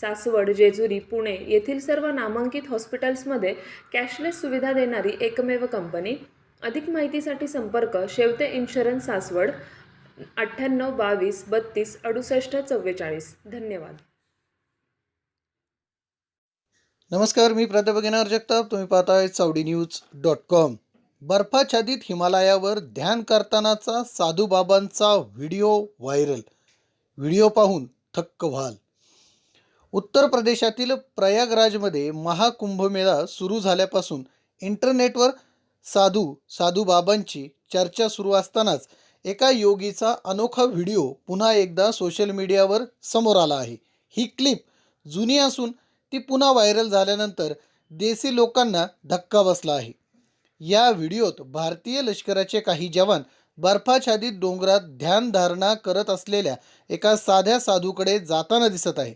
सासवड जेजुरी पुणे येथील सर्व नामांकित हॉस्पिटल्समध्ये कॅशलेस सुविधा देणारी एकमेव कंपनी. अधिक माहितीसाठी संपर्क शेवते इन्शुरन्स सासवड अठ्ठ्याण्णव बावीस बत्तीस अडुसष्ट चव्वेचाळीस. धन्यवाद. नमस्कार मी प्राध्यापक जगताप. तुम्ही पाहताय चावडी न्यूज डॉट कॉम. बर्फाच्छादित हिमालयावर ध्यान करतानाचा साधूबाबांचा व्हिडिओ व्हायरल. व्हिडिओ पाहून थक्क व्हाल. उत्तर प्रदेशातील प्रयागराजमध्ये महाकुंभमेळा सुरू झाल्यापासून इंटरनेटवर साधू साधूबाबांची चर्चा सुरू असतानाच एका योगीचा अनोखा व्हिडिओ पुन्हा एकदा सोशल मीडियावर समोर आला आहे. ही क्लिप जुनी असून ती पुन्हा व्हायरल झाल्यानंतर देसी लोकांना धक्का बसला आहे. या व्हिडिओत भारतीय लष्कराचे काही जवान बर्फाच्छादित डोंगरात ध्यानधारणा करत असलेल्या एका साध्या साधूकडे जाताना दिसत आहे.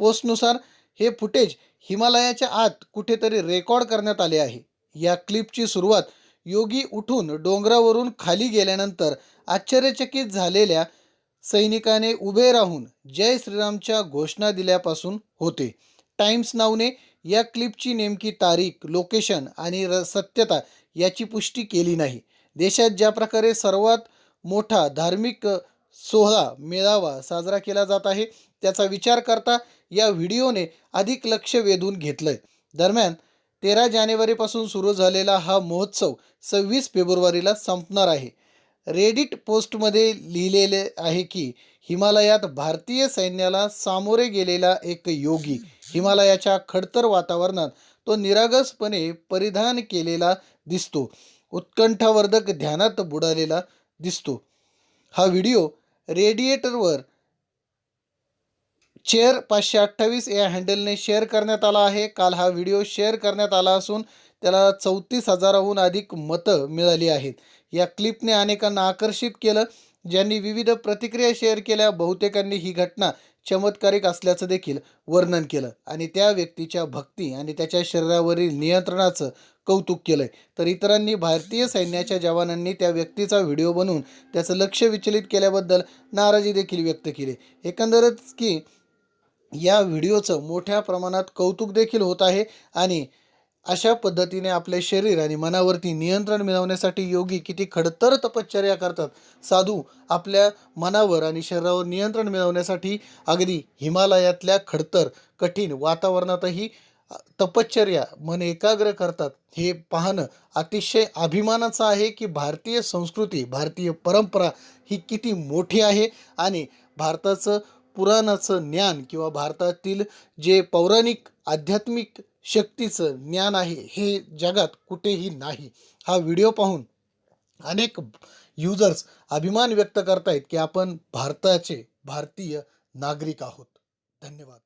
पोस्टनुसार हे फुटेज हिमालयाच्या आत कुठेतरी रेकॉर्ड करण्यात आले आहे. या क्लिपची सुरुवात योगी उठून डोंगरावरून खाली गेल्यानंतर आश्चर्यचकित झालेल्या सैनिकाने उभे राहून जय श्रीरामच्या घोषणा दिल्यापासून होते. टाइम्स नावने या क्लिपची नेमकी तारीख लोकेशन आणि र सत्यता याची पुष्टी केली नाही. देशात ज्या प्रकारे सर्वात मोठा धार्मिक सोहळा मेळावा साजरा केला जात आहे. त्याचा विचार करता या व्हिडिओने अधिक लक्ष वेधून घेतलंय. दरम्यान तेरा जानेवारीपासून सुरू झालेला हा महोत्सव सव्वीस फेब्रुवारीला संपणार आहे. रेडिट पोस्टमध्ये लिहिलेले आहे की हिमालयात भारतीय सैन्याला सामोरे गेलेला एक योगी हिमालयाच्या खडतर वातावरणात तो निरागसपणे परिधान केलेला दिसतो. उत्कंठावर्धक ध्यानात बुडालेला दिसतो. हा व्हिडिओ रेडिएटरवर चेअर पाचशे अठ्ठावीस या हँडलने शेअर करण्यात आला आहे. काल हा व्हिडिओ शेअर करण्यात आला असून त्याला चौतीस हजाराहून अधिक मतं मिळाली आहेत. या क्लिपने अनेकांना आकर्षित केलं. ज्यांनी विविध प्रतिक्रिया शेअर केल्या बहुतेकांनी ही घटना चमत्कारिक असल्याचं देखील वर्णन केलं. आणि त्या व्यक्तीच्या भक्ती आणि त्याच्या शरीरावरील नियंत्रणाचं कौतुक केलंय. तर इतरांनी भारतीय सैन्याच्या जवानांनी त्या व्यक्तीचा व्हिडिओ बनवून त्याचं लक्ष विचलित केल्याबद्दल नाराजी देखील व्यक्त केली. एकंदरच की या व्हिडिओचं मोठ्या प्रमाणात कौतुक देखील होत आहे आणि अशा पद्धतीने आपले शरीर आणि मनावरती नियंत्रण मिळवण्यासाठी योगी किती खडतर तपश्चर्या करतात. साधू आपल्या मनावर आणि शरीरावर नियंत्रण मिळवण्यासाठी अगदी हिमालयातल्या खडतर कठीण वातावरणातही तपश्चर्या मन एकाग्र करतात. हे पाहणं अतिशय अभिमानाचं आहे की भारतीय संस्कृती भारतीय परंपरा ही किती मोठी आहे आणि भारताचं पुराणाचं ज्ञान किंवा भारतातील जे पौराणिक आध्यात्मिक शक्तीचं ज्ञान आहे हे जगात कुठेही नाही. हा व्हिडिओ पाहून अनेक युजर्स अभिमान व्यक्त करतायत की आपण भारताचे भारतीय नागरिक आहोत. धन्यवाद.